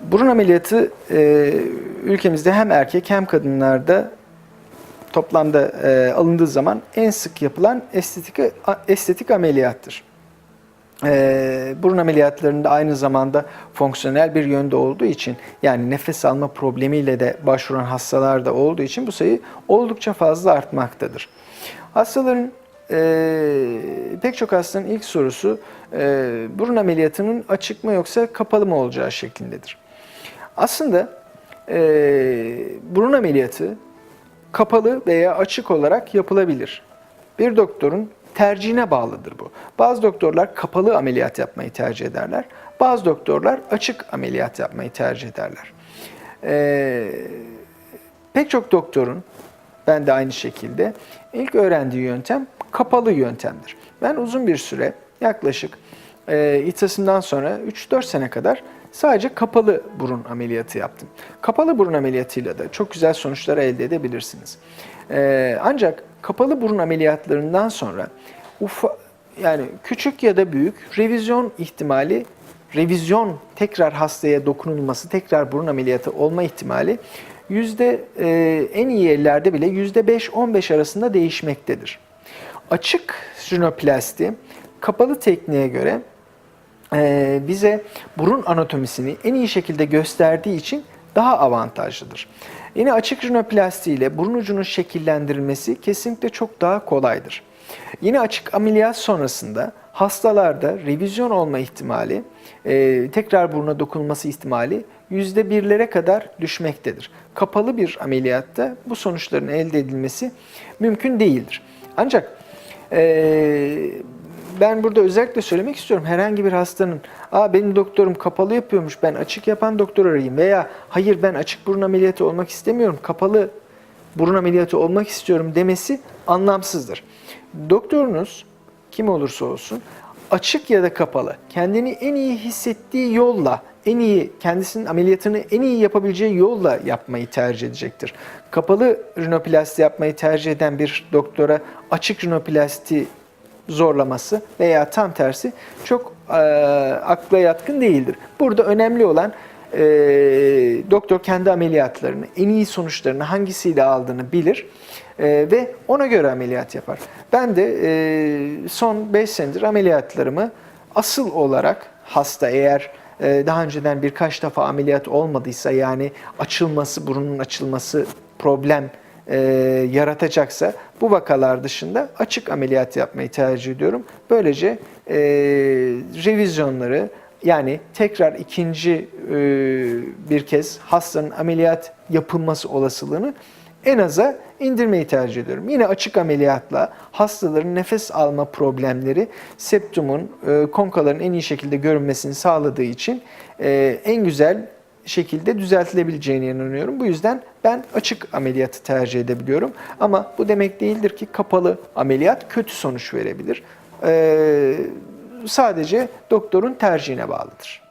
Burun ameliyatı e, ülkemizde hem erkek hem kadınlarda toplamda e, alındığı zaman en sık yapılan estetik estetik ameliyattır. E, burun ameliyatlarında aynı zamanda fonksiyonel bir yönde olduğu için yani nefes alma problemiyle de başvuran hastalar da olduğu için bu sayı oldukça fazla artmaktadır. Hastaların e, pek çok hastanın ilk sorusu e, burun ameliyatının açık mı yoksa kapalı mı olacağı şeklindedir. Aslında e, burun ameliyatı kapalı veya açık olarak yapılabilir. Bir doktorun tercihine bağlıdır bu. Bazı doktorlar kapalı ameliyat yapmayı tercih ederler. Bazı doktorlar açık ameliyat yapmayı tercih ederler. Ee, pek çok doktorun, ben de aynı şekilde, ilk öğrendiği yöntem kapalı yöntemdir. Ben uzun bir süre, yaklaşık e, İTAS'ından sonra 3-4 sene kadar sadece kapalı burun ameliyatı yaptım. Kapalı burun ameliyatıyla da çok güzel sonuçlar elde edebilirsiniz. Ee, ancak kapalı burun ameliyatlarından sonra ufa, yani küçük ya da büyük revizyon ihtimali, revizyon tekrar hastaya dokunulması, tekrar burun ameliyatı olma ihtimali yüzde e, en iyi ellerde bile yüzde 5-15 arasında değişmektedir. Açık rinoplasti kapalı tekniğe göre e, bize burun anatomisini en iyi şekilde gösterdiği için daha avantajlıdır. Yine açık rinoplasti ile burun ucunun şekillendirilmesi kesinlikle çok daha kolaydır. Yine açık ameliyat sonrasında hastalarda revizyon olma ihtimali, e, tekrar buruna dokunulması ihtimali %1'lere kadar düşmektedir. Kapalı bir ameliyatta bu sonuçların elde edilmesi mümkün değildir. Ancak e, ben burada özellikle söylemek istiyorum. Herhangi bir hastanın Aa, benim doktorum kapalı yapıyormuş ben açık yapan doktor arayayım veya hayır ben açık burun ameliyatı olmak istemiyorum kapalı burun ameliyatı olmak istiyorum demesi anlamsızdır. Doktorunuz kim olursa olsun açık ya da kapalı kendini en iyi hissettiği yolla en iyi kendisinin ameliyatını en iyi yapabileceği yolla yapmayı tercih edecektir. Kapalı rinoplasti yapmayı tercih eden bir doktora açık rinoplasti zorlaması veya tam tersi çok e, akla yatkın değildir. Burada önemli olan e, doktor kendi ameliyatlarını, en iyi sonuçlarını hangisiyle aldığını bilir e, ve ona göre ameliyat yapar. Ben de e, son 5 senedir ameliyatlarımı asıl olarak hasta eğer daha önceden birkaç defa ameliyat olmadıysa yani açılması, burunun açılması problem e, yaratacaksa bu vakalar dışında açık ameliyat yapmayı tercih ediyorum. Böylece e, revizyonları yani tekrar ikinci e, bir kez hastanın ameliyat yapılması olasılığını en aza indirmeyi tercih ediyorum. Yine açık ameliyatla hastaların nefes alma problemleri septumun, e, konkaların en iyi şekilde görünmesini sağladığı için e, en güzel şekilde düzeltilebileceğine inanıyorum. Bu yüzden ben açık ameliyatı tercih edebiliyorum. Ama bu demek değildir ki kapalı ameliyat kötü sonuç verebilir. Ee, sadece doktorun tercihine bağlıdır.